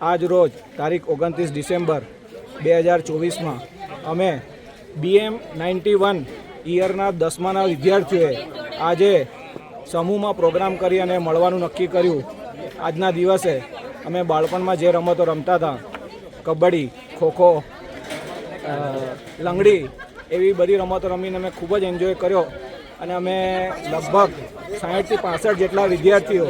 આજ રોજ તારીખ ઓગણત્રીસ ડિસેમ્બર બે હજાર ચોવીસમાં અમે બીએમ નાઇન્ટી વન ઇયરના દસમાના વિદ્યાર્થીઓએ આજે સમૂહમાં પ્રોગ્રામ કરી અને મળવાનું નક્કી કર્યું. આજના દિવસે અમે બાળપણમાં જે રમતો રમતા હતા કબડ્ડી ખોખો લંગડી એવી બધી રમતો રમીને અમે ખૂબ જ એન્જોય કર્યો. અને અમે લગભગ સાહીઠથી પાસઠ જેટલા વિદ્યાર્થીઓ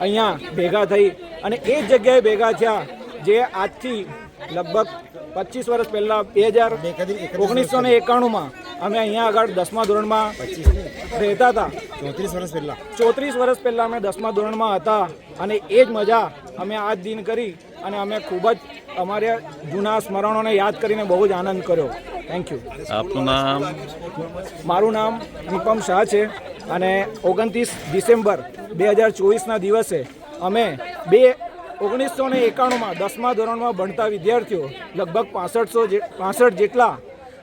અહીંયા ભેગા થઈ અને એ જ જગ્યાએ ભેગા થયા જે આજથી લગભગ પચીસ વર્ષ પહેલાં બે હજાર ઓગણીસો ને એકાણુંમાં અમે અહીંયા આગળ દસમા ધોરણમાં રહેતા હતા. ચોત્રીસ વર્ષ પહેલાં. ચોત્રીસ વર્ષ પહેલાં અમે દસમા ધોરણમાં હતા અને એ જ મજા અમે આ દિન કરી અને અમે ખૂબ જ અમારે જૂના સ્મરણોને યાદ કરીને બહુ જ આનંદ કર્યો. થેન્ક યુ આપનું નામ? મારું નામ નિપમ શાહ છે અને ઓગણત્રીસ ડિસેમ્બર બે હજાર ચોવીસના દિવસે અમે બે ઓગણીસો ને એકાણુંમાં દસમા ધોરણમાં ભણતા વિદ્યાર્થીઓ લગભગ પાસઠસો જે પાસઠ જેટલા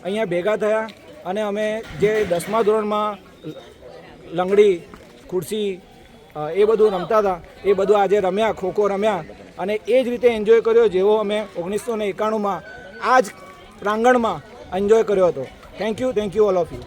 અહીંયા ભેગા થયા. અને અમે જે દસમા ધોરણમાં લંગડી, ખુરશી એ બધું રમતા હતા, એ બધું આજે રમ્યા ખોખો રમ્યા અને એ જ રીતે એન્જોય કર્યો જેવો અમે ઓગણીસો ને એકાણુંમાં આ જ પ્રાંગણમાં એન્જોય કર્યો હતો. Thank you thank you all of you